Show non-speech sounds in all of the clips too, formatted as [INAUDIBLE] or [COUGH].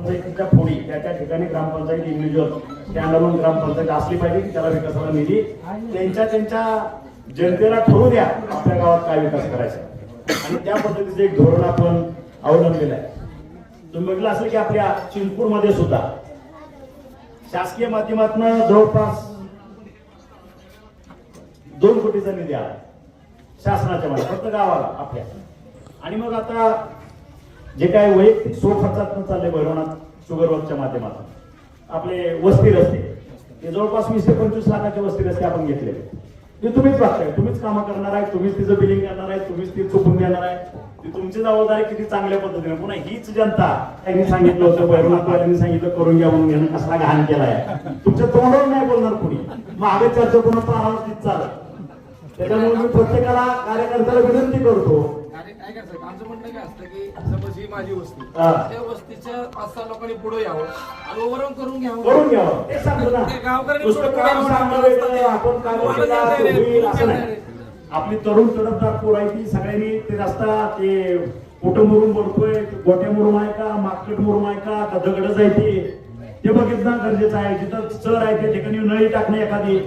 पंचायतीच्या फोडी त्या त्या ठिकाणी ग्रामपंचायत इंडिव्हिज्युअल स्टँडअलोन ग्रामपंचायत असली पाहिजे त्याला विकासाला निधी त्यांच्या त्यांच्या जनतेला ठरवू द्या आपल्या गावात काय विकास करायचा. आणि त्या पद्धतीचं एक धोरण आपण अवलंबलेलं आहे. तुम्ही म्हटलं असेल की आपल्या चिंचपूरमध्ये सुद्धा. शासकीय माध्यमातून जवळपास दोन कोटीचा निधी आला शासनाच्या मध्ये फक्त गावाला आपल्या. आणि मग आता जे काय वैयक्तिक सो खर्चातून चालले भैरवनाथ शुगरवर्कच्या माध्यमातून. आपले वस्ती रस्ते. ते जवळपास वीस ते पंचवीस लाखाचे वस्ती रस्ते आपण घेतले ते तुम्हीच बघताय. तुम्हीच कामं करणार आहे. तुम्हीच तिचं बिलिंग करणार आहे. तुम्हीच ती चुकून देणार आहे. ती तुमची जबाबदारी किती चांगल्या पद्धतीने. पुन्हा हीच जनता त्यांनी सांगितलं होतं भैरवनाथवाल्यांनी सांगितलं करून घ्या म्हणून घेणं कसला घाण केलाय. तुमच्या तोंडावर नाही बोलणार कुणी. मग आम्ही चर्चा पुन्हा प्राणावर तीच चालत. त्याच्यामुळे मी प्रत्येकाला कार्यकर्त्याला विनंती करतो करायचं आमचं म्हणणं काय असतं की समज ही माझी वस्ती हा. त्या वस्तीच्या पाच सहा लोकांनी पुढे यावं आणि ओव्हरऑल करून घ्यावं. करून घ्यावं. ते सांगतो ना. ते गावकऱ्यांनी नुसतं थोडं काम पुढे सांगणं यावं. वेगळं, आपण काय तुम्हाला केलं, जाता येईल, होईल, असं तुम्हाला नाही. जाता आपली तरुण तडफदार पोर आहे ती सगळ्यांनी ते रस्ता ते कुठं मुरुम बोलतोय गोट्या मुरुम आहे का मार्केट मुरुम आहे का का दगडच आहे ते. ते बघितलं गरजेचं आहे. जिथं चर आहे त्या ठिकाणी नळी टाकणे एखादी.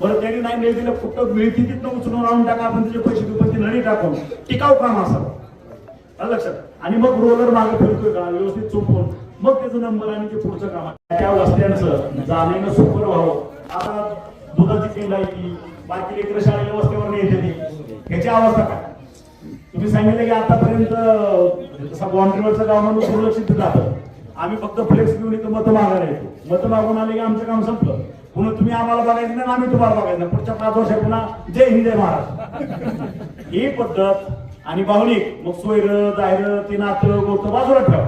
बरं त्यांनी नाही नळी दिलं फक्त मिळती तिथं उचलून राहून टाका आपण तिचे पैसे देऊ पण ती नळी टाकून. टिकाऊ काम असावं लक्षात? आणि मग रोलर मागे फिरतोय का? व्यवस्थित चुकून. मग त्याचं नंबर आणि ते पुढचं काम त्या रस्त्यांचं जाण्यानं सुपर व्हावं. आता दुधाची केंद्र आहे की बाकी लेकर शाळेला वस्तीवर नाही येते ह्याची अवस्था काय? तुम्ही सांगितलं की आतापर्यंत जसा बाउंड्रीवरचं गाव म्हणून दुर्लक्षित जातं आम्ही फक्त फ्लेक्स घेऊन इथं मतं मागायला येतो. मतं मागून आले की आमचं काम संपलं. पुन्हा तुम्ही आम्हाला बघायचं नाही आम्ही तुम्हाला बघायचं नाही. पुढच्या पाच वर्ष पुन्हा जय हिंद जय महाराज ही पद्धत आणि बाहुली मग सोयर दायर ते नातं गोष्ट बाजूला ठेवा.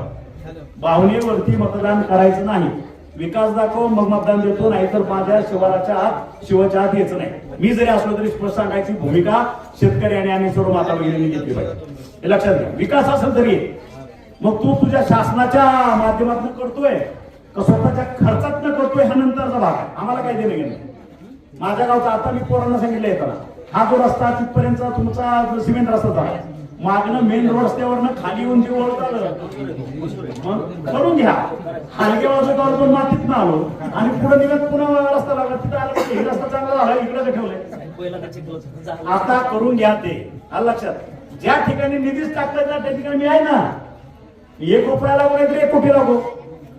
बाहुलीवरती मतदान करायचं नाही. विकास दाखव मग मतदान देतो नाहीतर माझ्या शिवाराच्या आत शिवाच्या आत यायचं नाही. मी जरी असलो तरी स्पष्ट सांगायची भूमिका शेतकरी आणि आम्ही सर्व माता भगिनी घेतली पाहिजे. हे लक्षात घ्या. विकास असेल तरी मग तू तुझ्या शासनाच्या माध्यमातून करतोय का? स्वतःच्या खर्चात करतोय हा नंतरचा भाग आहे. आम्हाला काही देणं घेणं? माझ्या गावचा आता मी पोरांना सांगितलं येताना हा जो रस्ता तिथपर्यंत तुमचा सिमेंट रस्ता झाला मागणं मेन रोड रस्त्यावरनं खाली येऊन ते ओळखलं. करून घ्या. हलक्या वाजवतावर पण मातीत आलो आणि पुढे निघत पुन्हा रस्ता लागला. तिथं आलं हे रस्ता चांगला झाला इकडे ठेवलंय. आता करून घ्या ते. लक्षात? ज्या ठिकाणी निधीच टाकतात ना त्या ठिकाणी मी आहे ना. एक रुपया लागू एक कोटी लागू.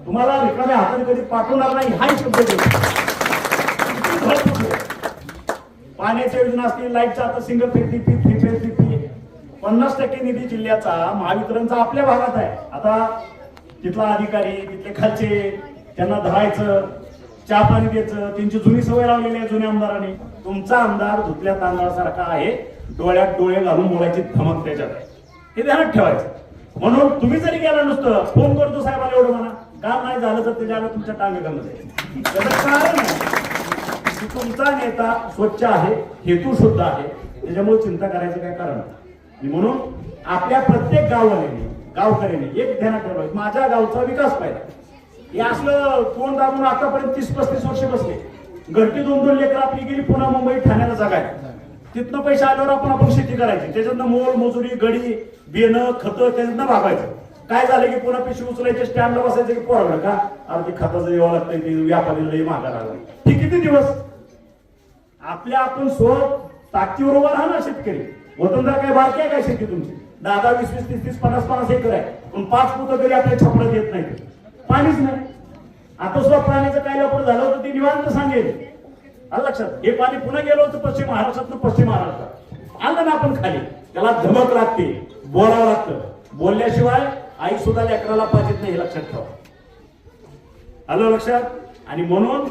तुम्हाला रिकाम्या हाताने कधी पाठवणार नाही हाही शब्द पाण्याच्या योजना असतील लाईटचा आता single phase fifty three phase fifty पन्नास टक्के निधी जिल्ह्याचा महावितरणचा आपल्या भागात आहे. आता तिथला अधिकारी तिथले खालचे त्यांना धरायचं चहा पाणी द्यायचं त्यांची जुनी सवय लावलेली आहे जुन्या आमदारांनी. तुमचा आमदार धुतल्या तांदळासारखा आहे डोळ्यात डोळे घालून बोलायची धमक त्याच्यात आहे. हे ध्यानात ठेवायचं. म्हणून तुम्ही जरी गेला नुसतं फोन करतो साहेबाला एवढं म्हणा. काम नाही झालं तर त्याच्या तुमच्या टांगे घालून जाईल त्याचं कारण की तुमचा नेता स्वच्छ आहे हेतू शुद्ध आहे त्याच्यामुळे चिंता करायचं काय कारण नाही. म्हणून आपल्या प्रत्येक गाववाल्याने गावकऱ्याने एक ध्यानात ठरवायचं माझ्या गावचा विकास पाहिजे. हे असलं कोण दाबून आतापर्यंत तीस पस्तीस वर्ष बसले. घरटी दोन दोन लेकर आपली गेली पुन्हा मुंबई ठाण्याला आहे तिथनं पैसे आल्यावर आपण आपण शेती करायची. त्याच्यातनं मोल मजुरी गडी बेणं खतं त्याच्यातनं भागायचं. काय झालं की पुन्हा पिशवी उचलायचे स्टँडला बसायचं की पोराला का? अगदी खताचं यावं लागतंय ते व्यापारीला लई महागा लागला. हे किती दिवस? आपल्या आपण स्व ताकदीवर उभा राहा ना शेतकरी. वतनदार काय बारकी आहे काय शेती तुमची? दहा दहा वीस वीस तीस तीस पन्नास पन्नास एकर आहे. पण पाच पुतं तरी आपल्या छपडत येत नाही पाणीच नाही. आता सुद्धा पाण्याचं काय लवकर झालं होतं ते निवांत सांगेल. आलं लक्षात? हे पाणी पुन्हा गेलो होतं पश्चिम महाराष्ट्रात पश्चिम महाराष्ट्रात. आलं ना आपण खाली. त्याला धमक लागते बोलावं लागतं. बोलल्याशिवाय आई सुद्धा लेकराला पाहिजेत नाही हे लक्षात ठेवा. आलं लक्षात? आणि म्हणून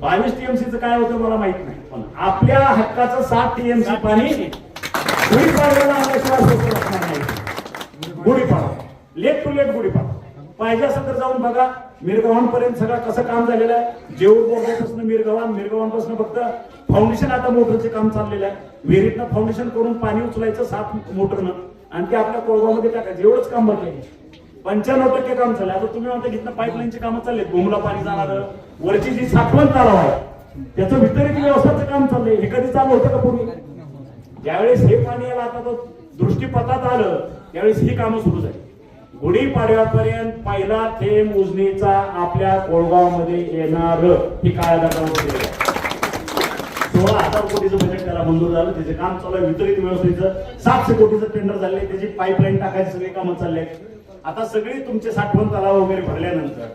बावीस टीएमसीचं काय होतं मला माहीत नाही पण आपल्या हक्काचं सात टीएमसी पाणी गुढीपाडव्याला आल्याशिवाय सोपं असणार नाही. Gudi Padwa. Late to late Gudi Padwa. पाहिजे असेल तर जाऊन बघा मिरगावांपर्यंत सगळं कसं काम झालेलं आहे. जेऊर बोर्डापासून मिरगावान मिरगावांपासून फक्त फाउंडेशन आता मोटरचे काम चाललेलं आहे. विहिरीतनं फाउंडेशन करून पाणी उचलायचं सात मोटरनं. आणि ते आपल्या कोळगावमध्ये टाकायचं एवढंच काम बाकी आहे. पंच्याण्णव टक्के काम झालं. आता तुम्ही म्हणता इथनं पाईपलाईनचे कामं चालले भूमला पाणी जाणार वरची जी साठवण तलाव आहे त्याचं वितरित व्यवस्थाचं काम चाललंय. हे कधी चालू होतं का पूर्वी? ज्यावेळेस हे पाणी याला आता दृष्टीपथात आलं त्यावेळेस ही कामं सुरू झाली. गुढीपाडव्यापर्यंत पहिला थेंब उजनीचा आपल्या कोळगावमध्ये येणार. ही काळ्या दगडावर सोळा हजार कोटीचं बजेट त्याला मंजूर झालं. त्याचे काम चालू आहे. वितरित व्यवस्थेचं सातशे कोटीचं टेंडर झाले त्याची पाईपलाईन टाकायची सगळी कामं चालले आता सगळी तुमचे साठवण तलाव वगैरे भरल्यानंतर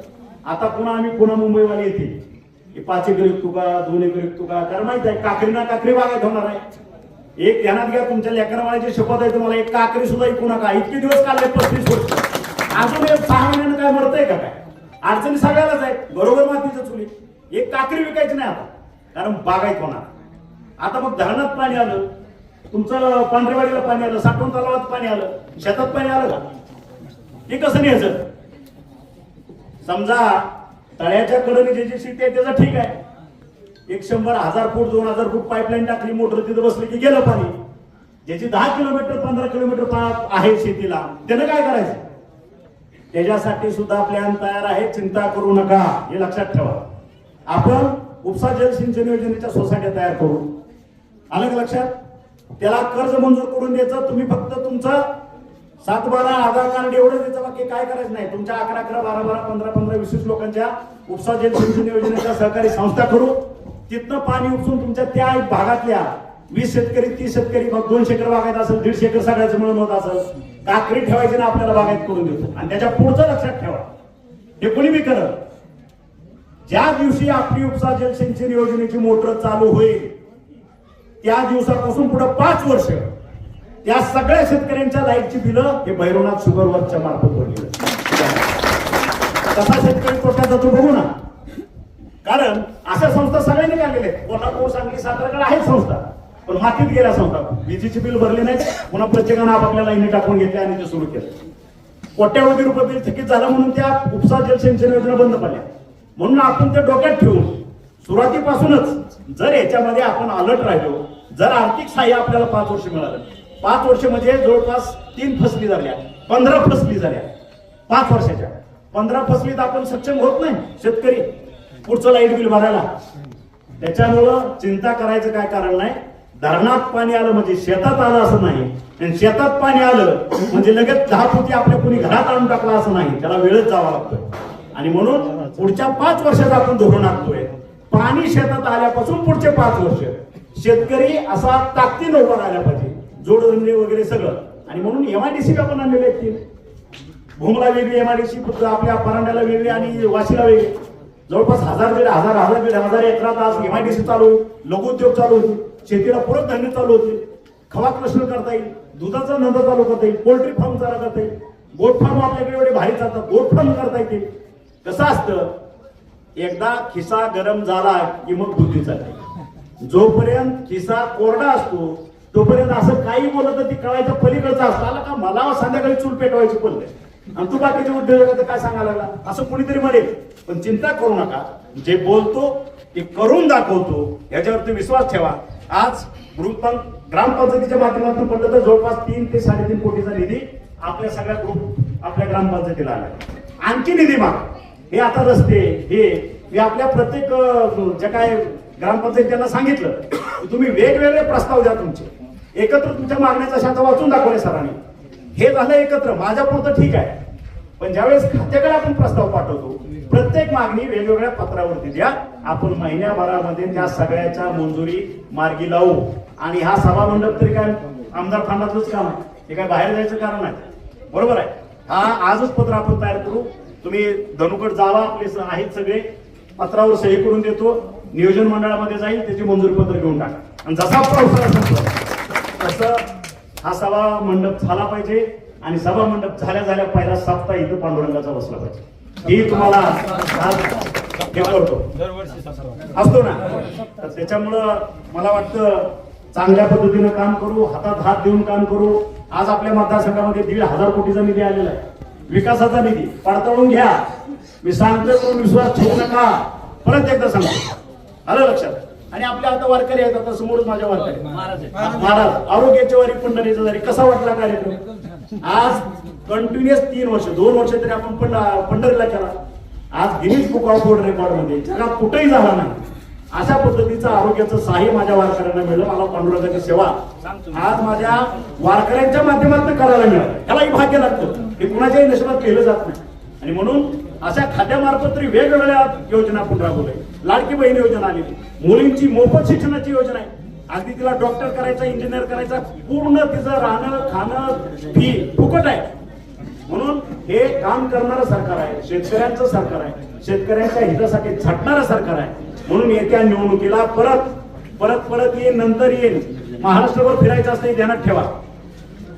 आता पुन्हा आम्ही पुन्हा मुंबईवाले येते. पाच एकर विकतो का दोन एकर विकतो का कारण माहीत आहे काकरी ना काकरी बागायत होणार आहे. एक ध्यानात घ्या तुमच्या लेकरवाळ्याची शपथ आहे तुम्हाला एक काकरी सुद्धा ऐकू नका. इतके दिवस काढले पस्तीस वर्ष. अजून एक सहा महिन्यानं काय मरतंय का काय? अडचणी सगळ्यालाच आहे बरोबर मातीचं चुली. एक काकरी विकायची नाही आता. कारण बागायत होणार. आता मग धरणात पाणी आलं तुमचं पांढरेवाडीला पाणी आलं साठवण तलावात पाणी आलं शेतात पाणी आलं का? ते कसं न्यायचं? समजा तळ्याच्या कडून जे जे शेती आहे त्याचं ठीक आहे. एक शंभर हजार फूट दोन हजार फूट पाईपलाईन टाकली मोटर तिथं बसली की गेलं पाणी. ज्याची दहा किलोमीटर पंधरा किलोमीटर पा- आहे शेतीला त्यानं काय करायचं? त्याच्यासाठी सुद्धा प्लॅन तयार आहे चिंता करू नका. हे लक्षात ठेवा. आपण उपसा जलसिंचन योजनेच्या सोसायट्या तयार करू आलं का लक्षात? त्याला कर्ज मंजूर करून द्यायचं तुम्ही फक्त तुमचं सात बारा आधार कार्ड एवढं द्यायचं बाकी काय करायचं नाही. तुमच्या अकरा अकरा बारा बारा पंधरा पंधरा वीस वीस लोकांच्या उपसा जलसिंचन योजनेच्या सहकारी संस्था करू. तिथनं पाणी उपसून तुमच्या त्या भागातल्या वीस शेतकरी तीस शेतकरी मग दोन शेकर बागायत असेल दीडशे एकर सगळ्याचं मिळून होत असेल काकरी ठेवायची ना आपल्याला बागायत करून देतो. आणि त्याच्या पुढचं लक्षात ठेवा. हे कोणी मी करत. ज्या दिवशी आपली उपसा जलसिंचन योजनेची मोटर चालू होईल त्या दिवसापासून पुढे पाच वर्ष त्या सगळ्या शेतकऱ्यांच्या लाईटची बिलं हे भैरवनाथ शुगरवरच्या मार्फत भरली कसा शेतकरी तोट्यात जातो बघू ना. कारण अशा संस्था सगळ्यांनी काढलेल्या आहेत. कोल्हापूर सांगली साताराकडे आहेत संस्था. पण मातीत गेल्या संस्था. विजेची बिल भरली नाही पुन्हा प्रत्येकानं आपापल्या लाईनी टाकून घेतल्या आणि ते सुरू केलं. कोट्यावधी रुपये बिल थकीत झालं म्हणून त्या उपसा जलसिंचन योजना बंद पडल्या. म्हणून आपण ते डोक्यात ठेवून सुरुवातीपासूनच जर याच्यामध्ये आपण अलर्ट राहिलो जर आर्थिक सहाय्य आपल्याला पाच वर्ष मिळालं. पाच वर्ष म्हणजे जवळपास तीन फसली झाल्या पंधरा फसली झाल्या. पाच वर्षाच्या. पंधरा फसलीत आपण सक्षम होत नाही शेतकरी. पुढचं लाइट बिल भरायला त्याच्यामुळं चिंता करायचं काय कारण नाही. धरणात पाणी आलं म्हणजे शेतात आलं असं नाही. आणि शेतात पाणी आलं म्हणजे लगेच दहा फुटी आपल्या कोणी घरात आणून टाकला असं नाही. त्याला वेळच जावा लागतोय आणि म्हणून पुढच्या पाच वर्षाचं आपण धोरण आणतोय पाणी शेतात आल्यापासून पुढचे पाच वर्ष. शेतकरी असा ताकदीनं उभा राहिला पाहिजे. जोडधंदे वगैरे सगळं. आणि म्हणून एमआयडीसी आपण आणलेले आहेत तीन भूमला वेगळी एमआयडीसी आपल्या परांड्याला वेगळी आणि वाशीला वेगळी. जवळपास हजार दीड हजार हजार दीड हजार एकरात आज एमआयडीसी चालू होईल. लघुउद्योग चालू होईल शेतीला पूरक धान्य चालू होतील. खवा कृष्ण करता येईल. दुधाचा धंदा चालू करता येईल. पोल्ट्री फार्म चालू करता येईल. गोट फार्म आपल्याकडे एवढे भारी चालतात. गोट फार्म करता येतील. कसं असतं? एकदा खिसा गरम झाला की मग बुद्धी चालते. जोपर्यंत खिसा कोरडा असतो तोपर्यंत असं काही बोलत तर ती कळायचं पलीकडचं असतं. आलं का? मला संध्याकाळी चूल पेटवायची पडले आणि तू बाकीचे उद्योजकाचं काय सांगायला लागला? असं कुणीतरी म्हणेल. पण चिंता करू नका. जे बोलतो ते करून दाखवतो. याच्यावरती विश्वास ठेवा. आज ग्रुप ग्रामपंचायतीच्या माध्यमातून पडलं तर जवळपास तीन ते साडेतीन कोटीचा निधी आपल्या सगळ्या ग्रुप आपल्या ग्रामपंचायतीला आला. आणखी निधी माग. हे आता रस्ते हे मी आपल्या प्रत्येक ज्या काय ग्रामपंचायत त्यांना सांगितलं की [COUGHS] तुम्ही वेगवेगळे प्रस्ताव द्या तुमचे. एकत्र तुमच्या मागण्याचा शाखा वाचून दाखवले सरांनी. हे झालं एकत्र माझ्या पुरतं ठीक आहे. पण ज्यावेळेस खात्याकडे आपण प्रस्ताव पाठवतो प्रत्येक मागणी वेगवेगळ्या पत्रावरती द्या. आपण महिन्याभरामध्ये त्या सगळ्याच्या मंजुरी मार्गी लावू. आणि हा सभा मंडप तरी काय आमदार फंडातलंच काम आहे. हे काय बाहेर जायचं कारण आहे बरोबर आहे. हा आजच पत्र आपण तयार करू. तुम्ही धनुकड जावा आपले आहेत सगळे. पत्रावर सही करून देतो. नियोजन मंडळामध्ये जाईल त्याची मंजुरी पत्र घेऊन टाका. आणि जसा पावसाळा संपला तसं हा सभा मंडप झाला पाहिजे. आणि सभा मंडप झाल्या झाल्या पहिला सप्ताह इथं पांडुरंगाचा बसला पाहिजे. ही तुम्हाला हे करतो. असतो ना? तर त्याच्यामुळं मला वाटतं चांगल्या पद्धतीनं काम करू हातात हात देऊन काम करू. आज आपल्या मतदारसंघामध्ये दीड हजार कोटीचा निधी आलेला आहे. विकासाचा निधी पडताळून घ्या. मी सांगतोय करून विश्वास ठेवू नका. परत एकदा सांगतो. आलं लक्षात? आणि आपल्या आता वारकरी आहेत आता समोरच माझ्या वारकरी महाराज आरोग्याच्या वारी पंढरीचा जरी कसा वाटला कार्यक्रम? आज कंटिन्युअस तीन वर्ष दोन वर्ष तरी आपण पंढ- पंढरीला केला. आज गिनीज बुक ऑफ वर्ल्ड रेकॉर्डमध्ये जगात कुठेही झाला नाही. अशा पद्धतीचं आरोग्याचं सहाय्य माझ्या वारकऱ्यांना मिळलं. मला पांडुरंगाची सेवा आज माझ्या वारकऱ्यांच्या माध्यमातून करायला मिळालं. त्यालाही भाग्य लागतं. हे कुणाच्याही नशिबात केलं जात नाही. आणि म्हणून अशा खात्यामार्फत तरी वेगवेगळ्या योजना आपण राबवल्या. लाडकी बहीण योजना आलेली. मुलींची मोफत शिक्षणाची योजना आहे. अगदी तिला डॉक्टर करायचा इंजिनियर करायचा पूर्ण तिचं राहणं खाणं फी फुकट आहे. म्हणून हे काम करणारं सरकार आहे. शेतकऱ्यांचं सरकार आहे. शेतकऱ्यांच्या हितासाठी झटणारं सरकार आहे. म्हणून येत्या निवडणुकीला परत परत परत येईल नंतर येईल महाराष्ट्रभर फिरायचं असतं ध्यानात ठेवा.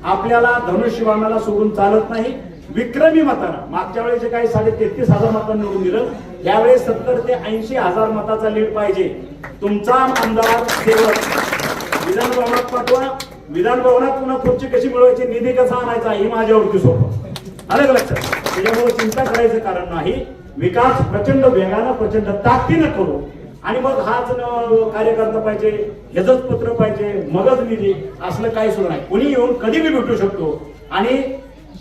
आपल्याला धनुष्यबाणाला सोडून चालत नाही. विक्रमी मतानं मागच्या वेळेस जे काही साडे तेहतीस हजार मतांनी निवडून दिलं यावेळेस सत्तर ते ऐंशी हजार मताचा लीड पाहिजे. तुमचा आमदार सेवक विधान भवनात पाठवा. विधान भवनात पुन्हा खुर्ची कशी मिळवायची निधी कसा आणायचा ही माझ्यावरती सोपं. आलं लक्षात? त्याच्यामुळे चिंता करायचं कारण नाही. विकास प्रचंड वेगानं प्रचंड ताकदीनं करू. आणि मग हाच कार्यकर्ता पाहिजे ह्याच पत्र पाहिजे मगच निधी असलं काही सुद्धा नाही. कुणी येऊन कधी बी भेटू शकतो. आणि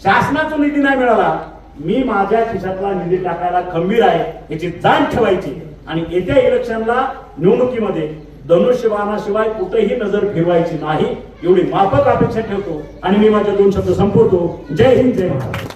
शासनाचा निधी नाही मिळाला मी माझ्या खिशातला निधी टाकायला खंबीर आहे याची जाण ठेवायची. आणि येत्या इलेक्शनला निवडणुकीमध्ये धनुष्यबाणाशिवाय कुठेही नजर फिरवायची नाही एवढी माफक अपेक्षा ठेवतो. आणि मी माझे दोन शब्द संपवतो. जय हिंद जय महाराज